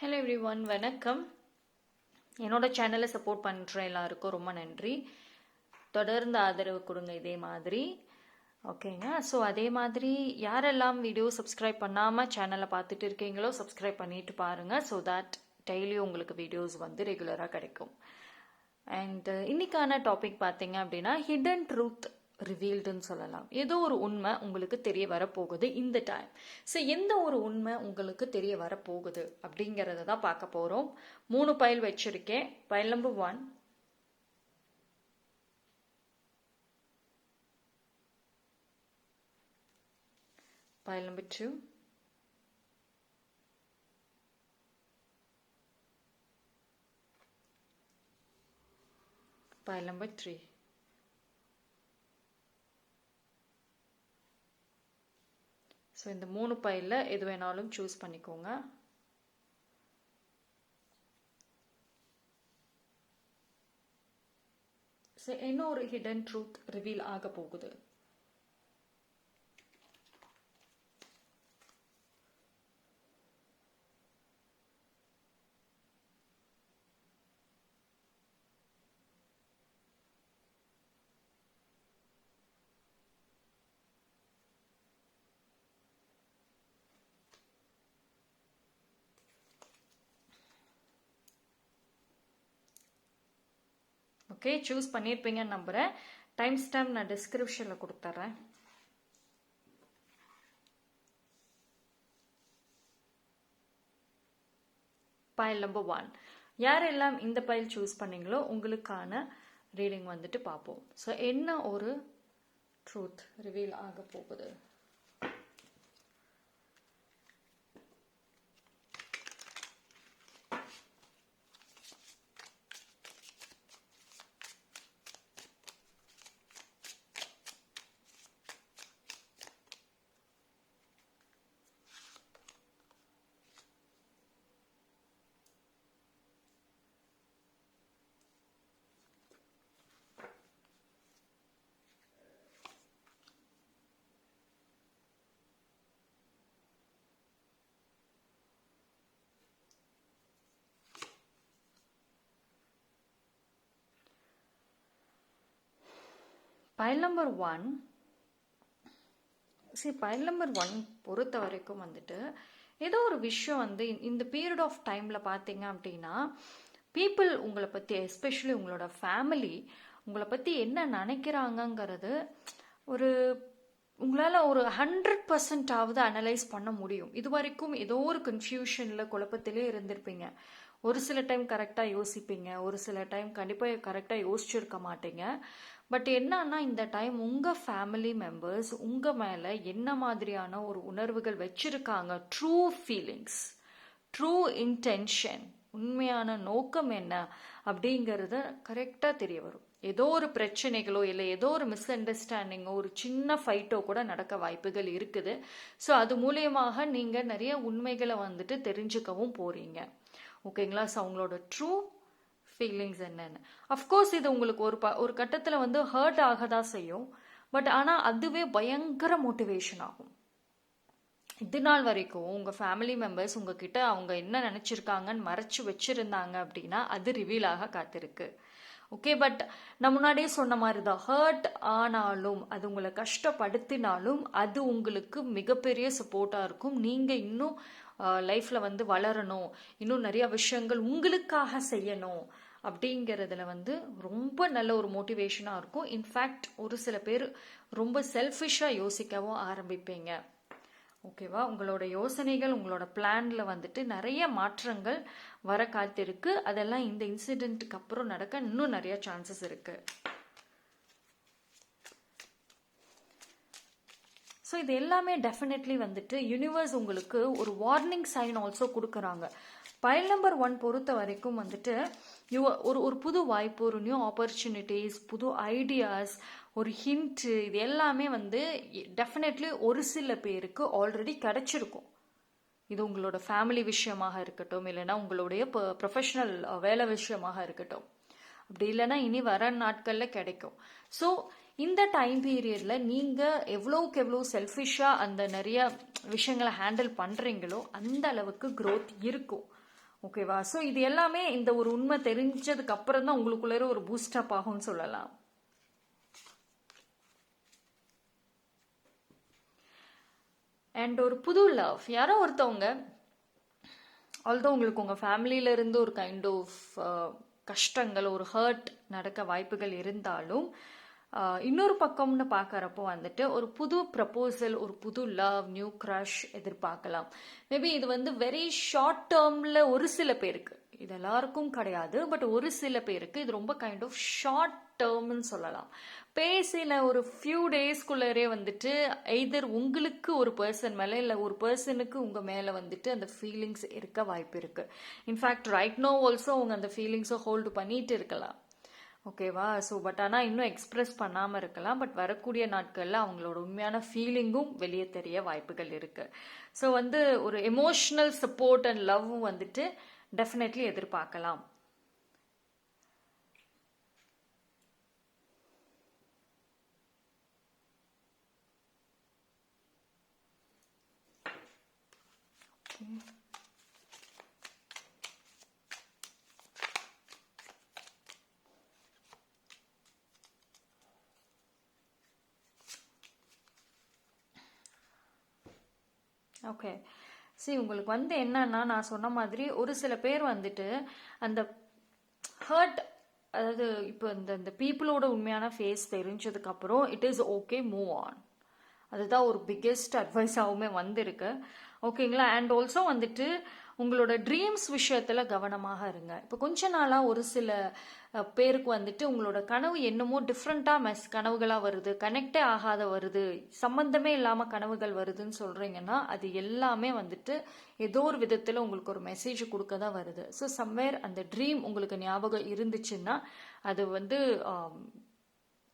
Hello every one வணக்கம். என்னோட சேனலை சப்போர்ட் பண்ணுற எல்லாருக்கும் ரொம்ப நன்றி. தொடர்ந்து ஆதரவு கொடுங்க இதே மாதிரி. ஓகேங்க ஸோ அதே மாதிரி யாரெல்லாம் வீடியோ சப்ஸ்கிரைப் பண்ணாமல் சேனலை பார்த்துட்டு இருக்கீங்களோ சப்ஸ்கிரைப் பண்ணிட்டு பாருங்கள் ஸோ தட் டெய்லியும் உங்களுக்கு வீடியோஸ் வந்து ரெகுலராக கிடைக்கும். அண்ட் இன்னைக்கான டாபிக் பார்த்தீங்க அப்படின்னா ஹிடன் ட்ரூத் ரிவீல்டுன்னு சொல்லலாம். ஏதோ ஒரு உண்மை உங்களுக்கு தெரிய வரப்போகுது இந்த டைம் ஸோ எந்த ஒரு உண்மை உங்களுக்கு தெரிய வரப்போகுது அப்படிங்கிறத தான் பார்க்க போகிறோம் மூணு பயல் வச்சுருக்கேன். File number one file number two file number three so இந்த மூணு பைலில் எது வேணாலும் சூஸ் பண்ணிக்கோங்க. ஸோ இன்னொரு ஒரு ஹிடன் ட்ரூத் ரிவீல் ஆக போகுது ஓகே சூஸ் பண்ணியிருப்பீங்கன்னு நம்புகிறேன் டைம் ஸ்டாம்ப் நான் டிஸ்கிரிப்ஷனில் கொடுத்துட்றேன் பைல் நம்பர் ஒன் யாரெல்லாம் இந்த பைல் சூஸ் பண்ணீங்களோ உங்களுக்கான ரீடிங் வந்துட்டு பார்ப்போம். ஸோ என்ன ஒரு ட்ரூத் ரிவீல் ஆக போகுது? File number one. சரி பைல் நம்பர் ஒன் பொறுத்த வரைக்கும் வந்துட்டு ஏதோ ஒரு விஷயம் வந்து இந்த பீரியட் ஆஃப் டைமில் பார்த்தீங்க அப்படின்னா பீப்புள் உங்களை பற்றி எஸ்பெஷலி உங்களோட ஃபேமிலி உங்களை பற்றி என்ன நினைக்கிறாங்கங்கிறது ஒரு உங்களால் ஒரு ஹண்ட்ரட் பர்சன்டாவது அனலைஸ் பண்ண முடியும். இது வரைக்கும் ஏதோ ஒரு கன்ஃபியூஷனில் குழப்பத்திலே இருந்திருப்பீங்க. ஒரு சில டைம் கரெக்டாக யோசிப்பீங்க. ஒரு சில டைம் கண்டிப்பாக கரெக்டாக யோசிச்சிருக்க மாட்டீங்க. பட் என்னன்னா இந்த டைம் உங்கள் ஃபேமிலி மெம்பர்ஸ் உங்கள் மேலே என்ன மாதிரியான ஒரு உணர்வுகள் வச்சிருக்காங்க? ட்ரூ ஃபீலிங்ஸ் ட்ரூ இன்டென்ஷன் உண்மையான நோக்கம் என்ன? அப்படிங்கிறத கரெக்டாக தெரிய வரும். ஏதோ ஒரு பிரச்சனைகளோ இல்லை ஏதோ ஒரு மிஸ் அண்டர்ஸ்டாண்டிங்கோ ஒரு சின்ன ஃபைட்டோ கூட நடக்க வாய்ப்புகள் இருக்குது. ஸோ அது மூலியமாக நீங்கள் நிறைய உண்மைகளை வந்துட்டு தெரிஞ்சுக்கவும் போகிறீங்க ஓகேங்களா ஸோ அவங்களோட ட்ரூ ஃபீலிங்ஸ் என்னென்னு. அஃப்கோர்ஸ் இது உங்களுக்கு ஒரு ப ஒரு கட்டத்தில் வந்து ஹர்ட் ஆக தான் செய்யும். பட் ஆனால் அதுவே பயங்கர மோட்டிவேஷன் ஆகும். இது நாள் வரைக்கும் உங்கள் ஃபேமிலி மெம்பர்ஸ் உங்ககிட்ட அவங்க என்ன நினச்சிருக்காங்கன்னு மறைச்சு வச்சுருந்தாங்க அப்படின்னா அது ரிவீலாக காத்திருக்கு. ஓகே பட் நான் முன்னாடியே சொன்ன மாதிரி தான் ஹர்ட் ஆனாலும் அது உங்களை கஷ்டப்படுத்தினாலும் அது உங்களுக்கு மிகப்பெரிய சப்போர்ட்டாக இருக்கும். நீங்கள் இன்னும் லைஃப்பில் வந்து வளரணும். இன்னும் நிறைய விஷயங்கள் உங்களுக்காக செய்யணும். அப்படிங்கிறதுல வந்து ரொம்ப நல்ல ஒரு மோட்டிவேஷனாக இருக்கும். இன்ஃபேக்ட் ஒரு சில பேர் ரொம்ப செல்ஃபிஷாக யோசிக்கவும் ஆரம்பிப்பீங்க. ஓகேவா? உங்களோட யோசனைகள் உங்களோட பிளான்ல வந்துட்டு நிறைய மாற்றங்கள் வர காத்திருக்கு. அதெல்லாம் இந்த இன்சிடெண்ட்டுக்கு அப்புறம் நடக்க இன்னும் நிறைய சான்சஸ் இருக்கு. ஸோ இது எல்லாமே டெஃபினெட்லி வந்துட்டு யூனிவர்ஸ் உங்களுக்கு ஒரு வார்னிங் சைன் ஆல்சோ கொடுக்குறாங்க. பைல் நம்பர் ஒன் பொறுத்த வரைக்கும் வந்துட்டு யூ ஒரு ஒரு புது வாய்ப்பு ஒரு நியூ ஆப்பர்ச்சுனிட்டிஸ் புது ஐடியாஸ் ஒரு ஹிண்ட்டு இது எல்லாமே வந்து டெஃபினெட்லி ஒரு சில பேருக்கு ஆல்ரெடி கிடச்சிருக்கும். இது உங்களோட ஃபேமிலி விஷயமாக இருக்கட்டும் இல்லைன்னா உங்களுடைய ப்ரொஃபஷனல் வேலை விஷயமாக இருக்கட்டும். அப்படி இல்லைன்னா இனி வர நாட்களில் கிடைக்கும். ஸோ இந்த டைம் பீரியடில் நீங்கள் எவ்வளோக்கு எவ்வளோ செல்ஃபிஷாக அந்த நிறைய விஷயங்களை ஹேண்டில் பண்ணுறீங்களோ அந்த அளவுக்கு க்ரோத் இருக்கும். ஓகேவா ஸோ இது எல்லாமே இந்த ஒரு உண்மை தெரிஞ்சதுக்கு அப்புறம் தான் உங்களுக்குள்ளே ஒரு பூஸ்டப் ஆகும்னு சொல்லலாம். அண்ட் ஒரு புது லவ் யாரோ ஒருத்தவங்க ஆல்தோ உங்களுக்கு உங்கள் ஃபேமிலியிலேருந்து ஒரு கைண்ட் ஆஃப் uh, கஷ்டங்கள் ஒரு ஹர்ட் நடக்க வாய்ப்புகள் இருந்தாலும் இன்னொரு பக்கம்னு பார்க்குறப்போ வந்துட்டு ஒரு புது ப்ரப்போசல் ஒரு புது லவ் நியூ க்ரஷ் எதிர்பார்க்கலாம். மேபி இது வந்து வெரி ஷார்ட் டேர்மில் ஒரு சில பேருக்கு. இது எல்லாருக்கும் கிடையாது பட் ஒரு சில பேருக்கு இது ரொம்ப கைண்ட் ஆஃப் ஷார்ட் டேர்ம்னு சொல்லலாம். பேசின ஒரு ஃபியூ டேஸ்க்குள்ளரே வந்துட்டு எய்தர் உங்களுக்கு ஒரு பர்சன் மேலே இல்லை ஒரு பர்சனுக்கு உங்கள் மேலே வந்துட்டு அந்த ஃபீலிங்ஸ் இருக்க வாய்ப்பு இருக்குது இன்ஃபேக்ட் ரைட் நோ ஆல்சோ அவங்க அந்த ஃபீலிங்ஸை ஹோல்டு பண்ணிட்டு இருக்கலாம். ஓகேவா? ஸோ பட் ஆனால் இன்னும் எக்ஸ்ப்ரெஸ் பண்ணாமல் இருக்கலாம். பட் வரக்கூடிய நாட்களில் அவங்களோட உண்மையான ஃபீலிங்கும் வெளியே தெரிய வாய்ப்புகள் இருக்குது ஸோ வந்து ஒரு எமோஷ்னல் சப்போர்ட் அண்ட் லவ்வும் வந்துட்டு டெஃபினெட்லி எதிர்பார்க்கலாம். ஓகே சரி உங்களுக்கு வந்து என்னன்னா நான் சொன்ன மாதிரி ஒரு சில பேர் வந்துட்டு அந்த ஹர்ட் அதாவது இப்போ இந்த இந்த பீப்புளோட உண்மையான ஃபேஸ் தெரிஞ்சதுக்கு அப்புறம் it is okay move on அதுதான் ஒரு பிக்கெஸ்ட் அட்வைஸாகவுமே வந்திருக்கு. ஓகேங்களா அண்ட் ஆல்சோ வந்துட்டு உங்களோட ட்ரீம்ஸ் விஷயத்துல கவனமாக இருங்க. இப்போ கொஞ்ச நாளாக ஒரு சில பேருக்கு வந்துட்டு உங்களோட கனவு என்னமோ டிஃப்ரெண்ட்டாக மெஸ் கனவுகளாக வருது. கனெக்டே ஆகாத வருது. சம்மந்தமே இல்லாமல் கனவுகள் வருதுன்னு சொல்கிறீங்கன்னா அது எல்லாமே வந்துட்டு ஏதோ ஒரு விதத்தில் உங்களுக்கு ஒரு மெசேஜ் கொடுக்க தான் வருது. ஸோ சம்வேர் அந்த ட்ரீம் உங்களுக்கு ஞாபகம் இருந்துச்சுன்னா அது வந்து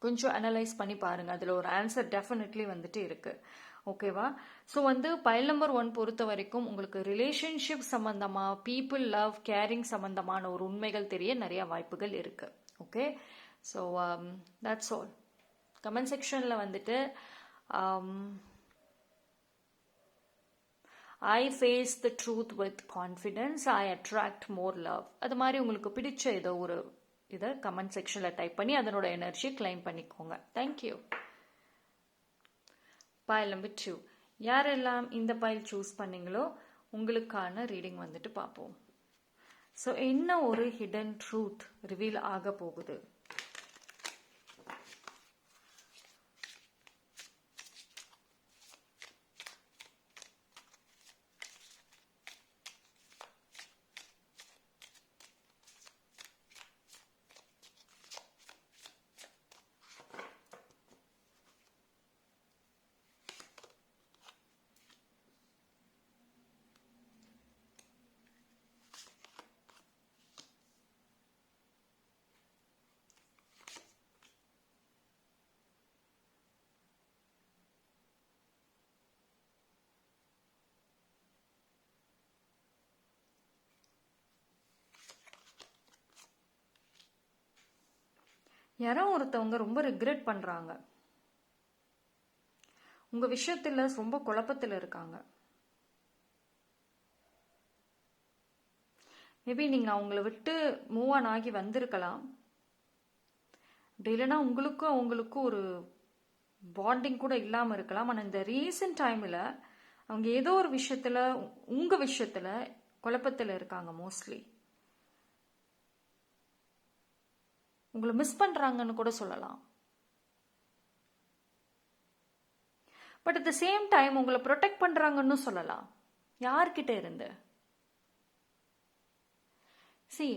கொஞ்சம் அனலைஸ் பண்ணி பாருங்க. அதில் ஒரு ஆன்சர் டெஃபினெட்லி வந்துட்டு இருக்குது ஓகேவா ஸோ வந்து பயல் நம்பர் ஒன் பொறுத்த வரைக்கும் உங்களுக்கு ரிலேஷன்ஷிப் சம்பந்தமா பீப்புள் லவ் கேரிங் சம்பந்தமான ஒரு உண்மைகள் தெரிய நிறைய வாய்ப்புகள் இருக்கு. Okay so that's all comment செக்ஷனில் வந்துட்டு I face the truth with confidence I attract more love அது மாதிரி உங்களுக்கு பிடிச்ச ஏதோ ஒரு இதை கமெண்ட் செக்ஷனில் டைப் பண்ணி அதனோட எனர்ஜியை கிளைம் பண்ணிக்கோங்க. தேங்க்யூ பைல் நம்பர் டூ யாரெல்லாம் இந்த பைல் சூஸ் பண்ணீங்களோ உங்களுக்கான ரீடிங் வந்துட்டு பார்ப்போம். ஸோ என்ன ஒரு ஹிடன் ட்ரூத் ரிவீல் ஆக போகுது? யாரோ ஒருத்தவங்க ரொம்ப ரிக்ரெட் பண்றாங்க. உங்க விஷயத்துல ரொம்ப குழப்பத்தில் இருக்காங்க. மேபி நீங்க அவங்கள விட்டு மூவ் ஆன் ஆகி வந்திருக்கலாம். அப்படி இல்லைன்னா உங்களுக்கும் அவங்களுக்கும் ஒரு பாண்டிங் கூட இல்லாம இருக்கலாம். ஆனா இந்த ரீசன்ட் டைம்ல அவங்க ஏதோ ஒரு விஷயத்துல உங்க விஷயத்துல குழப்பத்தில் இருக்காங்க மோஸ்ட்லி உங்களை மிஸ் பண்றாங்கன்னு கூட சொல்லலாம். But at the same time உங்களை ப்ரொடெக்ட் பண்றாங்கன்னு சொல்லலாம். யார்கிட்ட இருந்து? சி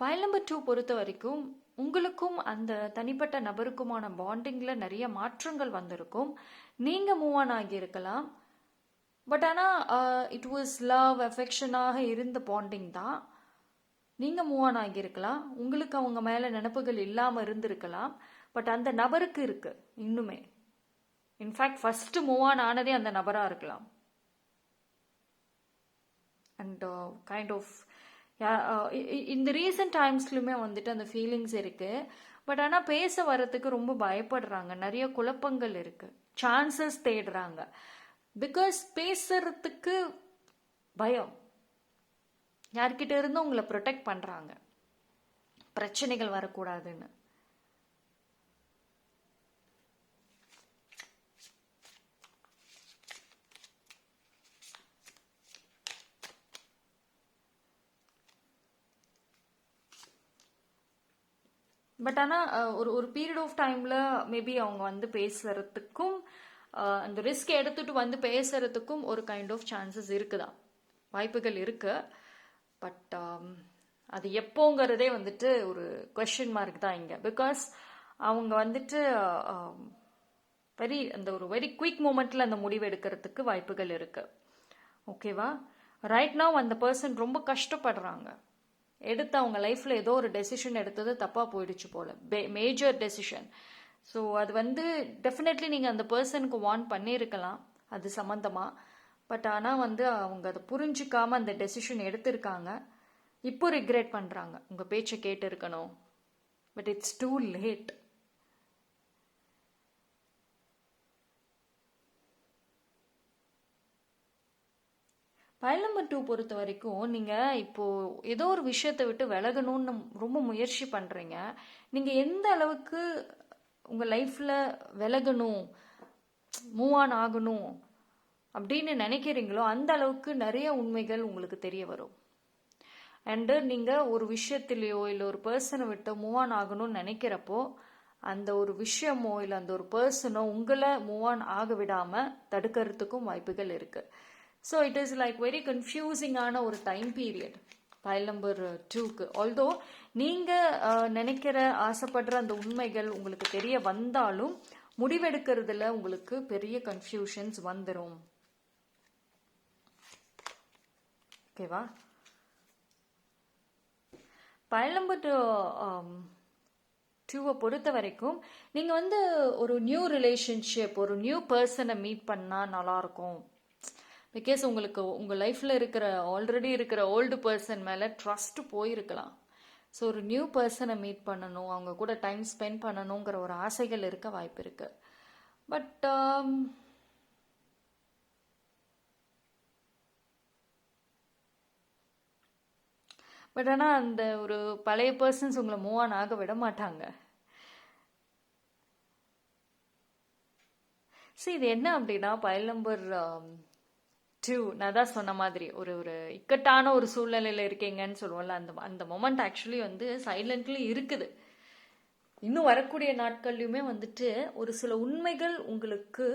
பயல் நம்பர் டூ பொறுத்த வரைக்கும் உங்களுக்கும் அந்த தனிப்பட்ட நபருக்குமான பாண்டிங்கில் நிறைய மாற்றங்கள் வந்திருக்கும். நீங்கள் மூவ் ஆன் ஆகியிருக்கலாம். பட் ஆனால் இட் வாஸ் லவ் அஃபெக்ஷனாக இருந்த பாண்டிங் தான். நீங்க மூவ் ஆன் ஆகியிருக்கலாம். உங்களுக்கு அவங்க மேல நினப்புகள் இல்லாம இருந்திருக்கலாம். பட் அந்த நபருக்கு இருக்கு இன்னுமே. இன்ஃபேக்ட் ஃபர்ஸ்ட் மூவ் ஆன் ஆனதே அந்த நபரா இருக்கலாம். அண்ட் கைண்ட் ஆஃப் இந்த ரீசன்ட் டைம்ஸ்லையுமே வந்துட்டு அந்த ஃபீலிங்ஸ் இருக்கு. பட் ஆனால் பேச வர்றதுக்கு ரொம்ப பயப்படுறாங்க. நிறைய குழப்பங்கள் இருக்கு. சான்சஸ் தேடுறாங்க. பிகாஸ் பேசுறதுக்கு பயம். யார்கிட்ட இருந்தும் உங்களை ப்ரொடெக்ட் பண்ணுறாங்க பிரச்சனைகள் வரக்கூடாதுன்னு. பட் ஆனால் ஒரு ஒரு பீரியட் ஆஃப் டைமில் மேபி அவங்க வந்து பேசுறதுக்கும் அந்த ரிஸ்க் எடுத்துட்டு வந்து பேசுறதுக்கும் ஒரு கைண்ட் ஆஃப் சான்சஸ் இருக்குதா? வாய்ப்புகள் இருக்கு. பட் um, அது எப்போங்கிறதே வந்துட்டு ஒரு கொஷின் மார்க் தான் இங்கே. பிகாஸ் அவங்க வந்துட்டு um, வெரி அந்த ஒரு வெரி குயிக் மூமெண்ட்ல அந்த முடிவு எடுக்கிறதுக்கு வாய்ப்புகள் இருக்கு. ஓகேவா ரைட் நவ் அந்த பர்சன் ரொம்ப கஷ்டப்படுறாங்க. எடுத்து அவங்க லைஃப்ல ஏதோ ஒரு டெசிஷன் எடுத்தது தப்பா போயிடுச்சு போல. மேஜர் டெசிஷன் ஸோ அது வந்து டெஃபினெட்லி நீங்கள் அந்த பர்சனுக்கு வார்ன் பண்ணியிருக்கலாம். அது சம்மந்தமாக பட் ஆனால் வந்து அவங்க அதை புரிஞ்சுக்காம அந்த டெசிஷன் எடுத்திருக்காங்க. இப்போ ரிக்ரெட் பண்ணுறாங்க உங்கள் பேச்சை கேட்டு இருக்கணும் but it's too late file number two பொறுத்த வரைக்கும் நீங்கள் இப்போ ஏதோ ஒரு விஷயத்தை விட்டு விலகணும்னு ரொம்ப முயற்சி பண்ணுறீங்க நீங்கள் எந்த அளவுக்கு உங்கள் லைஃப்பில் விலகணும் மூவ் ஆன் ஆகணும் அப்படின்னு நினைக்கிறீங்களோ அந்த அளவுக்கு நிறைய உண்மைகள் உங்களுக்கு தெரிய வரும். அண்டு நீங்கள் ஒரு விஷயத்திலேயோ இல்லை ஒரு பர்சனை விட்டு மூவ் ஆன் ஆகணும்னு நினைக்கிறப்போ அந்த ஒரு விஷயமோ இல்லை அந்த ஒரு பர்சனோ உங்களை மூவ் ஆன் ஆக விடாமல் தடுக்கிறதுக்கும் வாய்ப்புகள் இருக்குது so it is like very கன்ஃபியூசிங்கான ஒரு டைம் பீரியட் ஃபைல் நம்பர் டூக்கு ஆல்தோ நீங்கள் நினைக்கிற ஆசைப்படுற அந்த உண்மைகள் உங்களுக்கு தெரிய வந்தாலும் முடிவெடுக்கிறதுல உங்களுக்கு பெரிய கன்ஃபியூஷன்ஸ் வந்துடும் ஓகேவா ஃபைல் டூவை பொறுத்த வரைக்கும் நீங்கள் வந்து ஒரு நியூ ரிலேஷன்ஷிப் ஒரு நியூ பர்சனை மீட் பண்ணால் நல்லாயிருக்கும் பிகாஸ் உங்களுக்கு உங்கள் லைஃப்பில் இருக்கிற ஆல்ரெடி இருக்கிற ஓல்டு பர்சன் மேலே ட்ரஸ்ட் போயிருக்கலாம். ஸோ ஒரு நியூ பர்சனை மீட் பண்ணணும் அவங்க கூட டைம் ஸ்பெண்ட் பண்ணணுங்கிற ஒரு ஆசைகள் இருக்க வாய்ப்பு இருக்குது பட் பட் ஆனால் அந்த ஒரு பழைய பர்சன்ஸ் உங்களை மூவ் ஆன் ஆக விட மாட்டாங்க. சரி இது என்ன அப்படின்னா பயல் நம்பர் டூ நான் தான் சொன்ன மாதிரி ஒரு ஒரு இக்கட்டான ஒரு சூழ்நிலையில் இருக்கீங்கன்னு சொல்லுவோம்ல அந்த அந்த மொமெண்ட் ஆக்சுவலி வந்து சைலண்ட்லி இருக்குது. இன்னும் வரக்கூடிய நாட்கள்லையுமே வந்துட்டு ஒரு சில உண்மைகள் உங்களுக்கு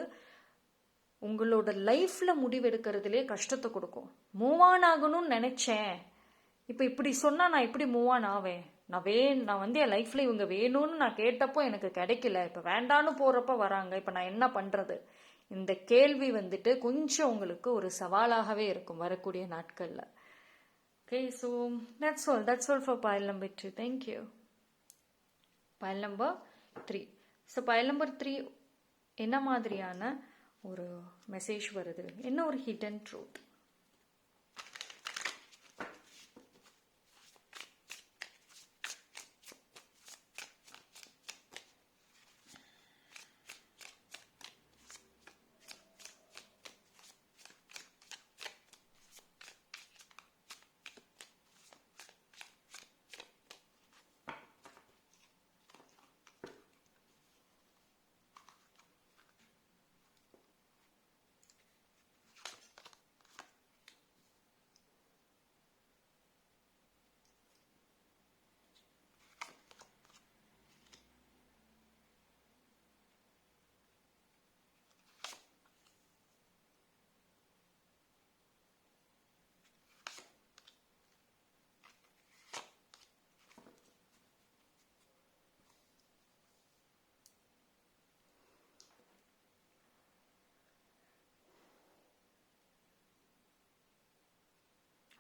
உங்களோட லைஃப்பில் முடிவெடுக்கிறதுலே கஷ்டத்தை கொடுக்கும். மூவ் ஆன் ஆகணும்னு நினைச்சேன். இப்போ இப்படி சொன்னால் நான் எப்படி மூவ் ஆன் ஆவேன். நான் வே நான் வந்து என் லைஃப்பில் இவங்க வேணும்னு நான் கேட்டப்போ எனக்கு கிடைக்கல. இப்போ வேண்டான்னு போகிறப்ப வராங்க. இப்போ நான் என்ன பண்ணுறது இந்த கேள்வி வந்துட்டு கொஞ்சம் உங்களுக்கு ஒரு சவாலாகவே இருக்கும் வரக்கூடிய நாட்களில். Okay so that's all that's all for file number two thank you file number three so file number three என்ன மாதிரியான ஒரு மெசேஜ் வருது? என்ன ஒரு hit and truth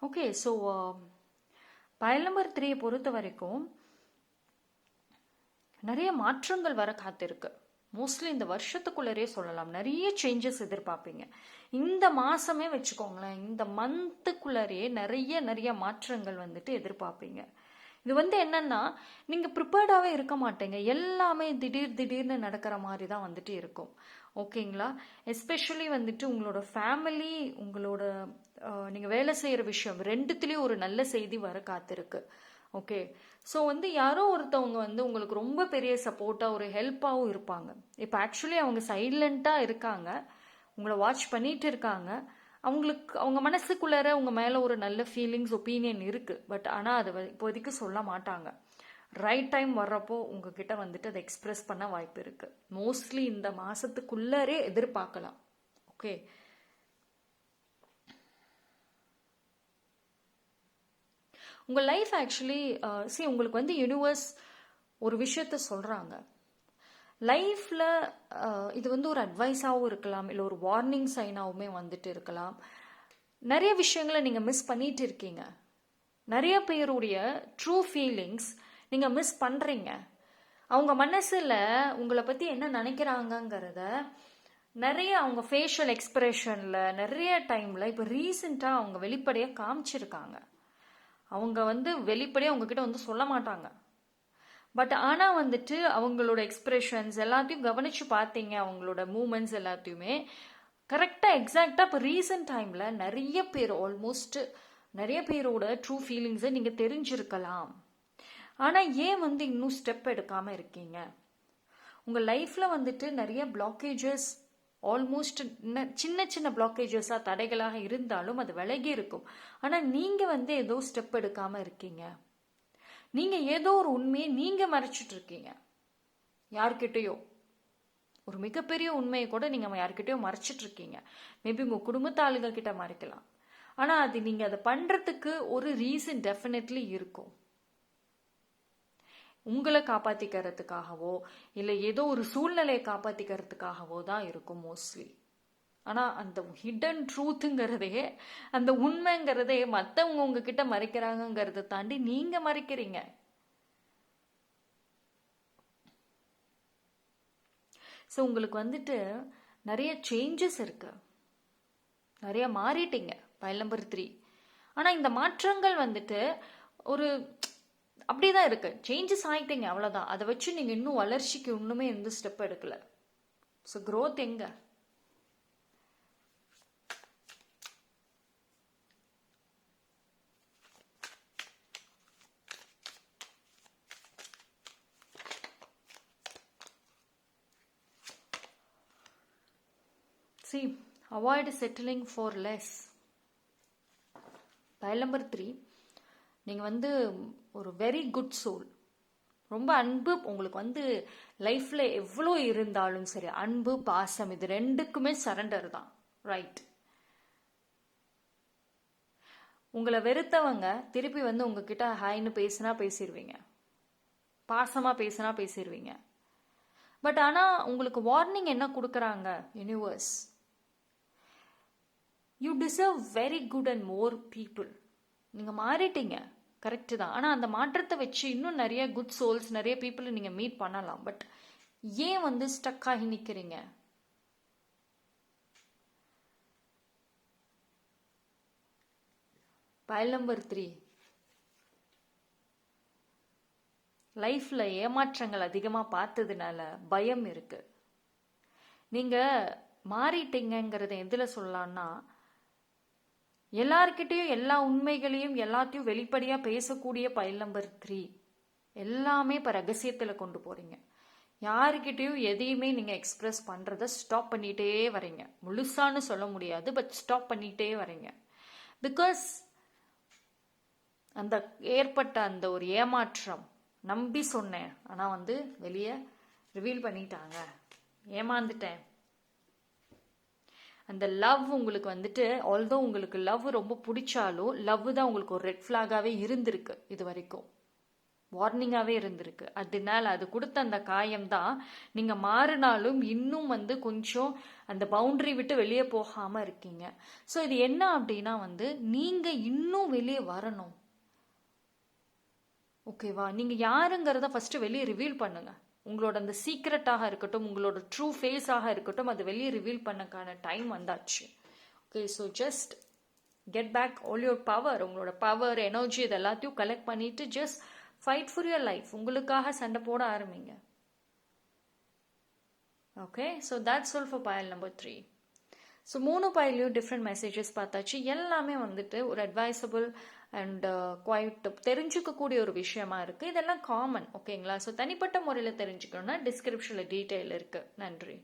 okay so um, file number த்ரீயை பொறுத்த வரைக்கும் நிறைய மாற்றங்கள் வர காத்திருக்கு. மோஸ்ட்லி இந்த வருஷத்துக்குள்ளரே சொல்லலாம். நிறைய சேஞ்சஸ் எதிர்பார்ப்பீங்க. இந்த மாதமே வச்சுக்கோங்களேன் இந்த மந்த்துக்குள்ளரே நிறைய நிறைய மாற்றங்கள் வந்துட்டு எதிர்பார்ப்பீங்க. இது வந்து என்னன்னா நீங்கள் ப்ரிப்பேர்டாகவே இருக்க மாட்டீங்க. எல்லாமே திடீர் திடீர்னு நடக்கிற மாதிரி தான் வந்துட்டு இருக்கும். ஓகேங்களா? எஸ்பெஷலி வந்துட்டு உங்களோட ஃபேமிலி உங்களோட நீங்கள் வேலை செய்கிற விஷயம் ரெண்டுத்துலேயும் ஒரு நல்ல செய்தி வர காத்திருக்கு. ஓகே? ஸோ வந்து யாரோ ஒருத்தவங்க வந்து உங்களுக்கு ரொம்ப பெரிய சப்போர்ட்டாக ஒரு ஹெல்ப்பாகவும் இருப்பாங்க. இப்போ ஆக்சுவலி அவங்க சைலண்ட்டாக இருக்காங்க. உங்களை வாட்ச் பண்ணிட்டு இருக்காங்க. அவங்களுக்கு அவங்க மனசுக்குள்ளார உங்கள் மேலே ஒரு நல்ல ஃபீலிங்ஸ் ஒப்பீனியன் இருக்குது பட் ஆனால் அதை வ- இப்போதைக்கு சொல்ல மாட்டாங்க. ரைட் டைம் வர்றப்போ உங்ககிட்ட வந்துட்டு அதை எக்ஸ்ப்ரெஸ் பண்ண வாய்ப்பு இருக்குது மோஸ்ட்லி இந்த மாதத்துக்குள்ளாரே எதிர்பார்க்கலாம். ஓகே உங்கள் லைஃப் ஆக்சுவலி சி உங்களுக்கு வந்து யூனிவர்ஸ் ஒரு விஷயத்த சொல்கிறாங்க லைஃப்பில் இது வந்து ஒரு அட்வைஸாகவும் இருக்கலாம் இல்லை ஒரு வார்னிங் சைனாகவுமே வந்துட்டு இருக்கலாம். நிறைய விஷயங்களை நீங்கள் மிஸ் பண்ணிட்டு இருக்கீங்க. நிறைய பேருடைய ட்ரூ ஃபீலிங்ஸ் நீங்கள் மிஸ் பண்ணுறீங்க அவங்க மனசில் உங்களை பற்றி என்ன நினைக்கிறாங்கங்கிறத நிறைய அவங்க ஃபேஷியல் எக்ஸ்பிரஷனில் நிறைய டைமில் இப்போ ரீசெண்டாக அவங்க வெளிப்படையாக காமிச்சிருக்காங்க. அவங்க வந்து வெளிப்படையாக உங்ககிட்ட வந்து சொல்ல மாட்டாங்க. பட் ஆனால் வந்துட்டு அவங்களோட எக்ஸ்பிரஷன்ஸ் எல்லாத்தையும் கவனிச்சு பார்த்தீங்க அவங்களோட மூமெண்ட்ஸ் எல்லாத்தையுமே கரெக்டாக எக்ஸாக்டாக இப்போ ரீசெண்ட் டைமில் நிறைய பேர் ஆல்மோஸ்ட் நிறைய பேரோட ட்ரூ ஃபீலிங்ஸை நீங்கள் தெரிஞ்சிருக்கலாம். ஆனால் ஏன் வந்து இன்னும் ஸ்டெப் எடுக்காமல் இருக்கீங்க? உங்கள் லைஃப்பில் வந்துட்டு நிறைய பிளாக்கேஜஸ் ஆல்மோஸ்ட் சின்ன சின்ன பிளாக்கேஜஸாக தடைகளாக இருந்தாலும் அது விலகி இருக்கும். ஆனால் நீங்கள் வந்து ஏதோ ஸ்டெப் எடுக்காமல் இருக்கீங்க. நீங்கள் ஏதோ ஒரு உண்மையை நீங்கள் மறைச்சிட்டு இருக்கீங்க யார்கிட்டயோ. ஒரு மிகப்பெரிய உண்மையை கூட நீங்கள் யார்கிட்டயோ மறைச்சிட்டு இருக்கீங்க மேபி உங்கள் குடும்பத்து ஆளுங்க கிட்ட மறைக்கலாம். ஆனால் அது நீங்கள் அதை பண்ணுறதுக்கு ஒரு ரீசன் டெஃபினெட்லி இருக்கும். உங்களை காப்பாத்திக்கிறதுக்காகவோ இல்லை ஏதோ ஒரு சூழ்நிலையை காப்பாத்திக்கிறதுக்காகவோ தான் இருக்கும் மோஸ்ட்லி ஆனால் அந்த ஹிடன் ட்ரூத்துங்கிறதே அந்த உண்மைங்கிறதே மற்றவங்க உங்ககிட்ட மறைக்கிறாங்கங்கிறத தாண்டி நீங்கள் மறைக்கிறீங்க. ஸோ உங்களுக்கு வந்துட்டு நிறைய சேஞ்சஸ் இருக்கு. நிறைய மாறிட்டீங்க பயல் நம்பர் த்ரீ ஆனால் இந்த மாற்றங்கள் வந்துட்டு ஒரு அப்படிதான் இருக்கு. சேஞ்சஸ் ஆகிட்டீங்க அவ்வளோதான் அதை வச்சு நீங்கள் இன்னும் வளர்ச்சிக்கு இன்னுமே எந்த ஸ்டெப் எடுக்கலை. ஸோ க்ரோத் எங்கே? See avoid settling for less file number three நீங்கள் வந்து ஒரு வெரி குட் சோல் ரொம்ப அன்பு உங்களுக்கு வந்து லைஃப்பில் எவ்வளோ இருந்தாலும் சரி அன்பு பாசம் இது ரெண்டுக்குமே சரண்டர் தான். ரைட் உங்களை வெறுத்தவங்க திருப்பி வந்து உங்ககிட்ட ஹாய்னு பேசினா பேசிடுவீங்க பாசமாக பேசினா பேசிடுவீங்க பட் ஆனால் உங்களுக்கு வார்னிங் என்ன கொடுக்குறாங்க? Universe you deserve very good and more people நீங்கள் மாறிட்டீங்க. கரெக்டு தான். ஆனால் அந்த மாற்றத்தை வச்சு இன்னும் நிறைய குட் சோல்ஸ் நிறைய பீப்புளை நீங்கள் மீட் பண்ணலாம். பட் ஏன் வந்து ஸ்டக் ஆகி நிற்கிறீங்க பயல் நம்பர் த்ரீ லைஃப்பில் ஏமாற்றங்கள் அதிகமாக பார்த்ததுனால பயம் இருக்கு. நீங்கள் மாறிட்டீங்கங்கிறத எதில் சொல்லலாம்னா எல்லார்கிட்டயும் எல்லா உண்மைகளையும் எல்லாத்தையும் வெளிப்படையாக பேசக்கூடிய பயல் நம்பர் த்ரீ எல்லாமே இப்போ ரகசியத்தில் கொண்டு போகிறீங்க யாருக்கிட்டேயும் எதையுமே நீங்கள் எக்ஸ்பிரஸ் பண்ணுறத ஸ்டாப் பண்ணிகிட்டே வரீங்க முழுசான்னு சொல்ல முடியாது பட் ஸ்டாப் பண்ணிகிட்டே வரீங்க பிகாஸ் அந்த ஏற்பட்ட அந்த ஒரு ஏமாற்றம் நம்பி சொன்னேன். ஆனால் வந்து வெளியே ரிவீல் பண்ணிட்டாங்க. ஏமாந்துட்டேன். அந்த லவ் உங்களுக்கு வந்துட்டு ஆல்தோ உங்களுக்கு லவ் ரொம்ப பிடிச்சாலும் லவ் தான் உங்களுக்கு ஒரு ரெட் ஃப்ளாகாகவே இருந்திருக்கு இது வரைக்கும். வார்னிங்காகவே இருந்திருக்கு. அதனால அது கொடுத்த அந்த காயம் தான் நீங்கள் மாறினாலும் இன்னும் வந்து கொஞ்சம் அந்த பவுண்டரி விட்டு வெளியே போகாமல் இருக்கீங்க. ஸோ இது என்ன அப்படின்னா வந்து நீங்கள் இன்னும் வெளியே வரணும். ஓகேவா நீங்கள் யாருங்கிறத ஃபஸ்ட்டு வெளியே ரிவீல் பண்ணுங்கள் உங்களோட அந்த சீக்ரெட்டாக இருக்கட்டும் உங்களோட ட்ரூ ஃபேஸாக இருக்கட்டும் அது வெளியே ரிவீல் பண்ணக்கான டைம் வந்தாச்சு. Okay so just get back all your power உங்களோட பவர் எனர்ஜி இது எல்லாத்தையும் கலெக்ட் பண்ணிட்டு just fight for your life உங்களுக்காக சண்டை போட ஆரம்பிங்க. Okay so that's all for pile number three so மூணு பயிலையும் டிஃப்ரெண்ட் மெசேஜஸ் பார்த்தாச்சு. எல்லாமே வந்துட்டு ஒரு அட்வைசபிள் அண்ட் குவைட் uh, தெரிஞ்சுக்கக்கூடிய ஒரு விஷயமா இருக்குது இதெல்லாம் காமன் ஓகேங்களா ஸோ தனிப்பட்ட முறையில் தெரிஞ்சுக்கணும்னா டிஸ்கிரிப்ஷனில் டீட்டெயில் இருக்குது நன்றி.